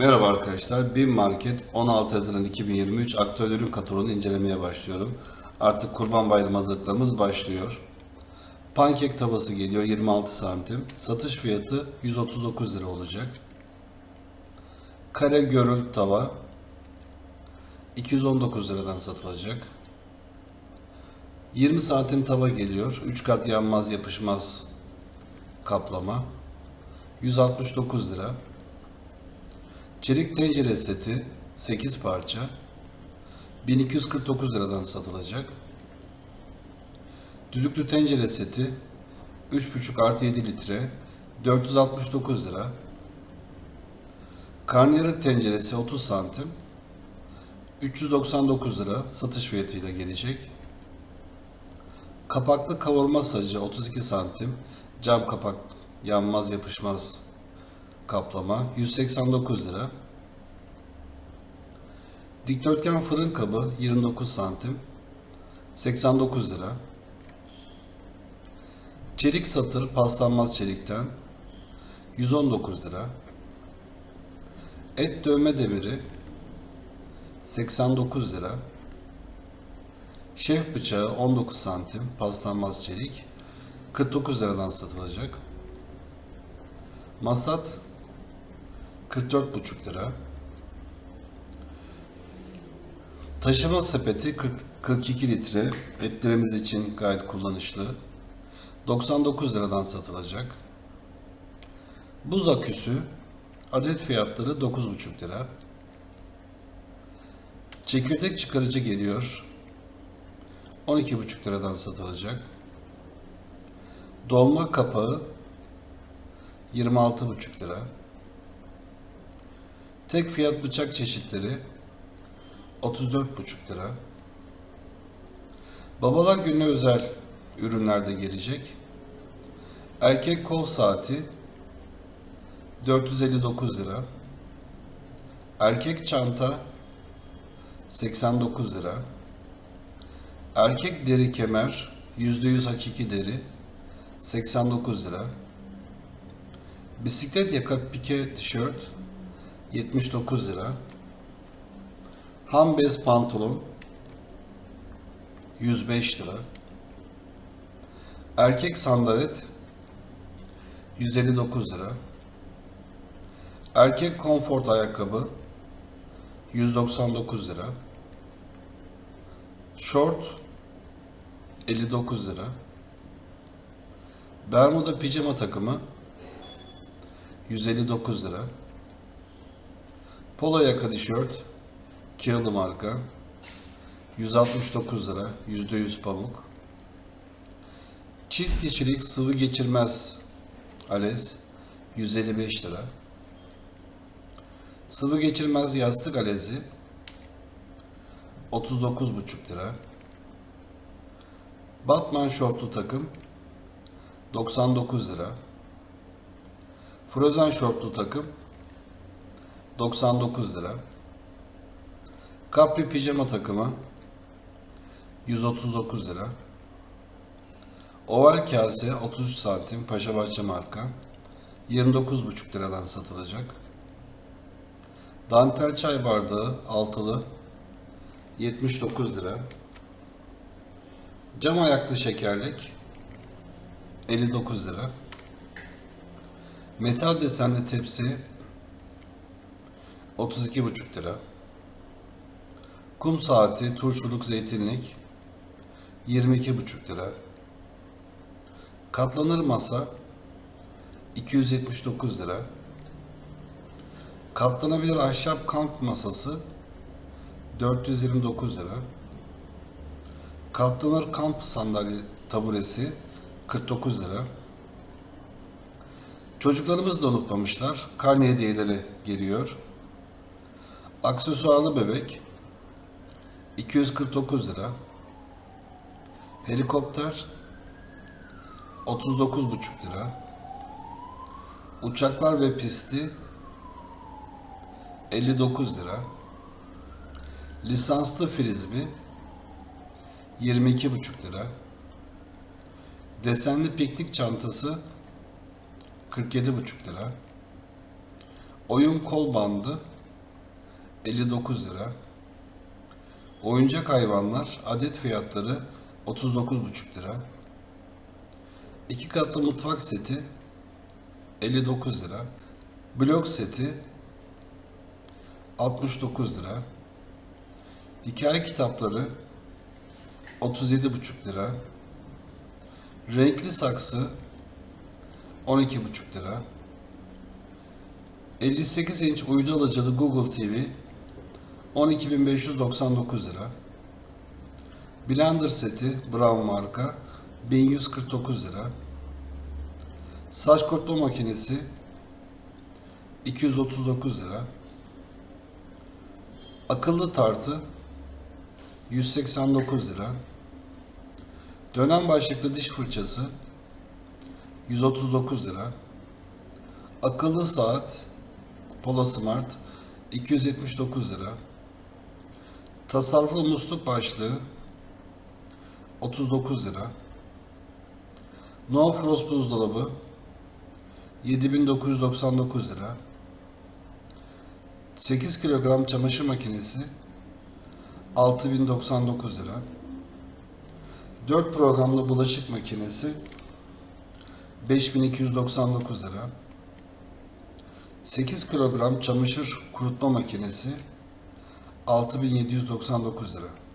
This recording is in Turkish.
Merhaba arkadaşlar. BİM Market 16 Haziran 2023 aktüel kataloğunu incelemeye başlıyorum. Artık Kurban Bayramı hazırlıklarımız başlıyor. Pankek tavası geliyor 26 santim. Satış fiyatı 139 lira olacak. Kare görül tava 219 liradan satılacak. 20 santim tava geliyor. 3 kat yanmaz yapışmaz kaplama. 169 lira. Çelik tencere seti 8 parça 1249 liradan satılacak. Düdüklü tencere seti 3,5 artı 7 litre 469 lira. Karnıyarık tenceresi 30 santim 399 lira satış fiyatıyla gelecek. Kapaklı kavurma sacı 32 santim cam kapak yanmaz yapışmaz kaplama 189 lira. Dikdörtgen fırın kabı 29 santim 89 lira. Çelik satır paslanmaz çelikten 119 lira. Et dövme demiri 89 lira. Şef bıçağı 19 santim paslanmaz çelik 49 liradan satılacak. Masat 44,5 lira. Taşıma sepeti 40, 42 litre. Etlerimiz için gayet kullanışlı. 99 liradan satılacak. Buz aküsü adet fiyatları 9,5 lira. Çekirdek çıkarıcı geliyor. 12,5 liradan satılacak. Dolma kapağı 26,5 lira. Tek fiyat bıçak çeşitleri 34,5 lira. Babalar gününe özel ürünler de gelecek. Erkek kol saati 459 lira. Erkek çanta 89 lira. Erkek deri kemer %100 hakiki deri 89 lira. Bisiklet yaka pike tişört 79 lira. Ham bez pantolon 105 lira. Erkek sandalet 159 lira. Erkek konfort ayakkabı 199 lira. Short 59 lira. Bermuda pijama takımı 159 lira. Polo yaka tişört Kiralı marka 169 lira %100 pamuk. Çift kişilik sıvı geçirmez alez 155 lira. Sıvı geçirmez yastık alezi 39,5 lira. Batman şortlu takım 99 lira. Frozen şortlu takım 99 lira. Capri pijama takımı 139 lira. Oval kase 33 santim Paşabahçe marka 29,5 liradan satılacak. Dantel çay bardağı altılı 79 lira. Cam ayaklı şekerlik 59 lira. Metal desenli tepsi 32,5 lira. Kum saati, turşuluk zeytinlik 22,5 lira. Katlanır masa 279 lira. Katlanabilir ahşap kamp masası 429 lira. Katlanır kamp sandalye taburesi 49 lira. Çocuklarımız da unutmamışlar. Karne hediyeleri geliyor. Aksesuarlı bebek 249 lira. Helikopter 39,5 lira. Uçaklar ve pisti 59 lira. Lisanslı frisbee 22,5 lira. Desenli piknik çantası 47,5 lira. Oyun kol bandı 59 lira. Oyuncak hayvanlar adet fiyatları 39,5 lira. İki katlı mutfak seti 59 lira. Blok seti 69 lira. Hikaye kitapları 37,5 lira. Renkli saksı 12,5 lira. 58 inç uydu alıcılı Google TV 12.599 lira. Blender seti Brown marka 1149 lira. Saç kurutma makinesi 239 lira. Akıllı tartı 189 lira. Dönem başlıklı diş fırçası 139 lira. Akıllı saat Polo Smart 279 lira. Tasarruflu musluk başlığı 39 lira. No Frost buzdolabı 7999 lira. 8 kilogram çamaşır makinesi 6099 lira. 4 programlı bulaşık makinesi 5299 lira. 8 kilogram çamaşır kurutma makinesi 6799 lira.